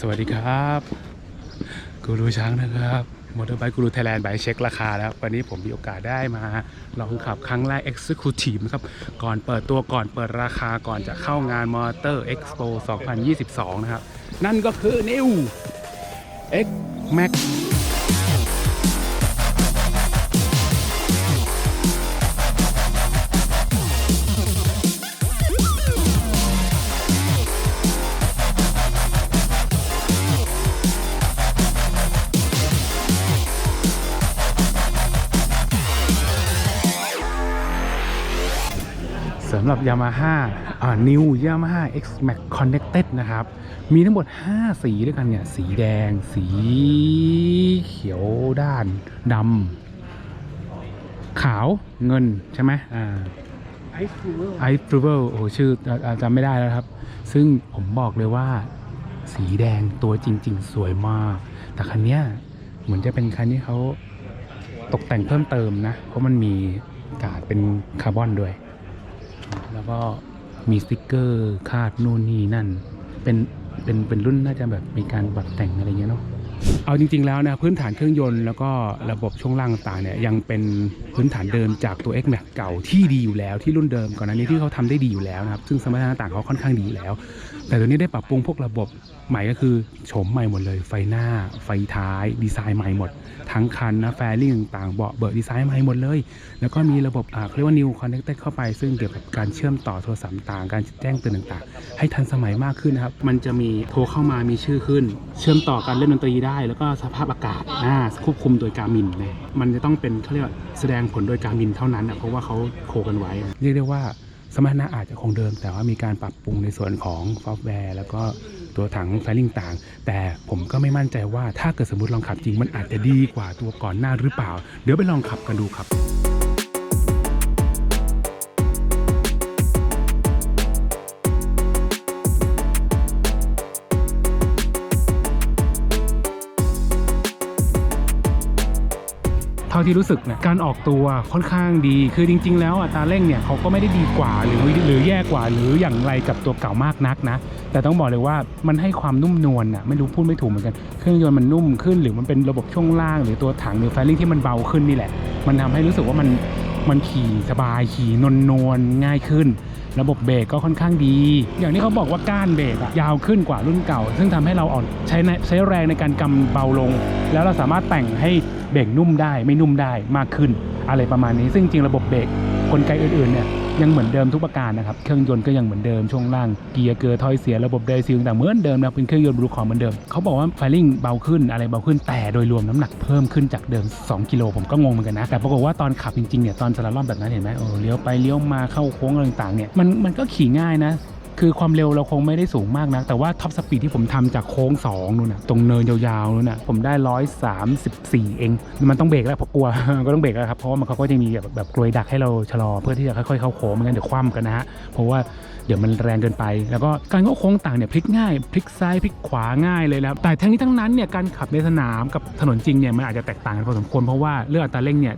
สวัสดีครับกูรูช้างนะครับมอเตอร์ไบค์กูรูไทยแลนด์ไปเช็คราคาแล้ว วันนี้ผมมีโอกาสได้มาลองขับครั้งแรก Executive นะครับ ก่อนเปิดตัวก่อนเปิดราคาก่อนจะเข้างานมอเตอร์ Expo 2022 นะครับ นั่นก็คือ New X Max ำหรับ Yamaha อ่า New Yamaha X Max Connected นะครับ มีทั้งหมด 5 สีด้วยกันเนี่ย สีแดง สีเขียวด้านดำขาวเงินใช่ไหมอ่าไอซ์ฟูเวอร์ไอซ์ฟลูเวลโอ้ชื่ออ่าอ่าจำไม่ได้แล้วครับ ซึ่งผมบอกเลยว่า สีแดงตัวจริง ๆ สวยมาก แต่คันเนี้ยเหมือนจะเป็นคันที่เขาตกแต่งเพิ่มเติมนะ เพราะมันมีกาดเป็นคาร์บอนด้วย แล้วก็มีสติกเกอร์คาดนู่นนี่นั่น เป็นเป็นเป็นรุ่นน่าจะแบบมีการปรับแต่งอะไรเงี้ยเนาะ เอาจริง ๆ แล้วนะพื้นฐานเครื่องยนต์แล้วก็ระบบช่วงล่างต่างเนี่ยยังเป็นพื้นฐานเดิมจากตัว X Max เก่าที่ดีอยู่แล้วที่รุ่นเดิมก่อนหน้านี้ที่เขาทำได้ดีอยู่แล้วนะครับซึ่งสมรรถนะต่างเขาค่อนข้างดีอยู่แล้ว แต่ตัวนี้ได้ปรับปรุงพวกระบบใหม่ก็คือโฉมใหม่หมดเลย ไฟหน้า ไฟท้าย ดีไซน์ใหม่หมด ทั้งคันนะแฟริ่งต่างเบาะเบิร์ดีไซน์ใหม่หมดเลย แล้วก็มีระบบอ่าเขาเรียกว่า New Connected เข้าไป ซึ่งเกี่ยวกับการเชื่อมต่อโทรศัพท์ต่างการแจ้งเตือนต่างๆ ให้ทันสมัยมากขึ้นนะครับมันจะมีโทรเข้ามามีชื่อขึ้น เชื่อมต่อการเล่นดนตรีได้แล้วก็สภาพอากาศควบคุมโดยการมินเลยมันจะต้องเป็นเขาเรียกว่าแสดงผลโดยการมินเท่านั้นนะเพราะว่าเขาโคกันไว้ เรียกได้ว่าสมรรถนะอาจจะคงเดิม แต่ว่ามีการปรับปรุงในส่วนของซอฟต์แวร์ แล้วก็ตัวถังไฟลิ่งต่าง แต่ผมก็ไม่มั่นใจว่าถ้าเกิดสมมติลองขับจริงมันอาจจะดีกว่าตัวก่อนหน้าหรือเปล่า เดี๋ยวไปลองขับกันดูครับ ท่าที่รู้สึกเนี่ยการออกตัวค่อนข้างดี คือจริง ๆ แล้วอัตราเร่งเนี่ยเขาก็ไม่ได้ดีกว่าหรือหรือแย่กว่า หรืออย่างไรกับตัวเก่ามากนักนะ แต่ต้องบอกเลยว่ามันให้ความนุ่มนวลน่ะไม่รู้พูดไม่ถูกเหมือนกัน เครื่องยนต์มันนุ่มขึ้น หรือมันเป็นระบบช่วงล่าง หรือตัวถังหรือแฟลิ่งที่มันเบาขึ้นนี่แหละ มันทำให้รู้สึกว่ามันมันขี่สบายขี่นวลนวลง่ายขึ้น ระบบเบรกก็ค่อนข้างดี อย่างที่เขาบอกว่าก้านเบรกอะยาวขึ้นกว่ารุ่นเก่า ซึ่งทำให้เราอ่อนใช้ใช้แรงในการกำเบาลง แล้วเราสามารถแต่งให้เบรกนุ่มได้ไม่นุ่มได้มากขึ้น อะไรประมาณนี้ ซึ่งจริงระบบเบรกกลไกอื่นๆเนี่ย ยังเหมือนเดิมทุกประการนะครับ เครื่องยนต์ก็ยังเหมือนเดิมช่วงล่างเกียร์เกอร์ทอยเสียระบบไดซิลต่างเหมือนเดิมนะเป็นเครื่องยนต์บลูคอร์เหมือนเดิมเขาบอกว่าไฟลิ่งเบาขึ้นอะไรเบาขึ้นแต่โดยรวมน้ำหนักเพิ่มขึ้นจากเดิม 2 กิโลผมก็งงเหมือนกันนะ แต่ปรากฏว่าตอนขับจริงๆเนี่ยตอนสลาล่อมแบบนั้นเห็นไหมโอ้เลี้ยวไปเลี้ยวมาเข้าโค้งอะไรต่างๆเนี่ยมันมันก็ขี่ง่ายนะ คือความเร็วเราคงไม่ได้สูงมากนะแต่ว่าท็อปสปีดที่ผมทำจากโค้ง2นู่นนะตรงเนินยาวๆนู่นนะผมได้ 134 เอง มันต้องเบรกแล้วเพราะกลัวก็ต้องเบรกแล้วครับเพราะว่ามันเขาก็จะมีแบบแบบกลวยดักให้เราชะลอเพื่อที่จะค่อยๆเข้าโค้งไม่งั้นเดี๋ยวคว่ำกันนะฮะเพราะว่าเดี๋ยวมันแรงเกินไป แล้วก็การเข้าโค้งต่างเนี่ยพลิกง่ายพลิกซ้ายพลิกขวาง่ายเลยแล้วแต่ทั้งนี้ทั้งนั้นเนี่ยการขับในสนามกับถนนจริงเนี่ยมันอาจจะแตกต่างกันพอสมควรเพราะว่าเรื่องอัตราเร่งเนี่ย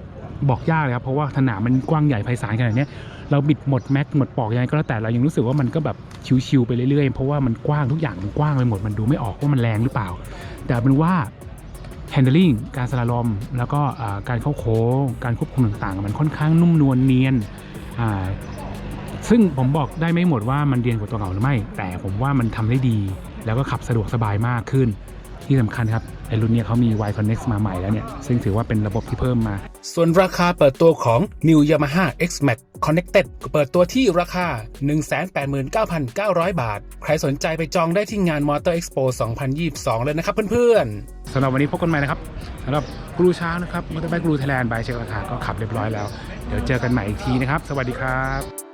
บอกยากเลยครับเพราะว่าสนามมันกว้างใหญ่ไพศาลขนาดนี้ เราบิดหมดแม็กหมดปอกยังไงก็แล้วแต่เรายังรู้สึกว่ามันก็แบบชิวๆไปเรื่อยๆ เพราะว่ามันกว้างทุกอย่างมันกว้างไปหมดมันดูไม่ออกว่ามันแรงหรือเปล่า แต่เป็นว่า handling การสลาลอมแล้วก็การเข้าโค้งการควบคุมต่างๆ มันค่อนข้างนุ่มนวลเนียนซึ่งผมบอกได้ไม่หมดว่ามันเรียนกว่าตัวเก่าหรือไม่ แต่ผมว่ามันทำได้ดี แล้วก็ขับสะดวกสบายมากขึ้น ที่สำคัญครับ ไอรุ่นเนี้ยเขามี Y Connect มาใหม่แล้วเนี่ย ซึ่งถือว่าเป็นระบบที่เพิ่มมา ส่วนราคาเปิดตัวของ New Yamaha X Max Connected ก็เปิดตัวที่ราคา 189,900 บาท ใครสนใจไปจองได้ที่งาน Motor Expo 2022 เลยนะครับเพื่อนๆสำหรับวันนี้พบกันใหม่นะครับสำหรับกรูช้างนะครับมอเตอร์ไบค์กรูไทยแลนด์บายเช็คราคาก็ขับเรียบร้อยแล้ว เดี๋ยวเจอกันใหม่อีกทีนะครับ สวัสดีครับ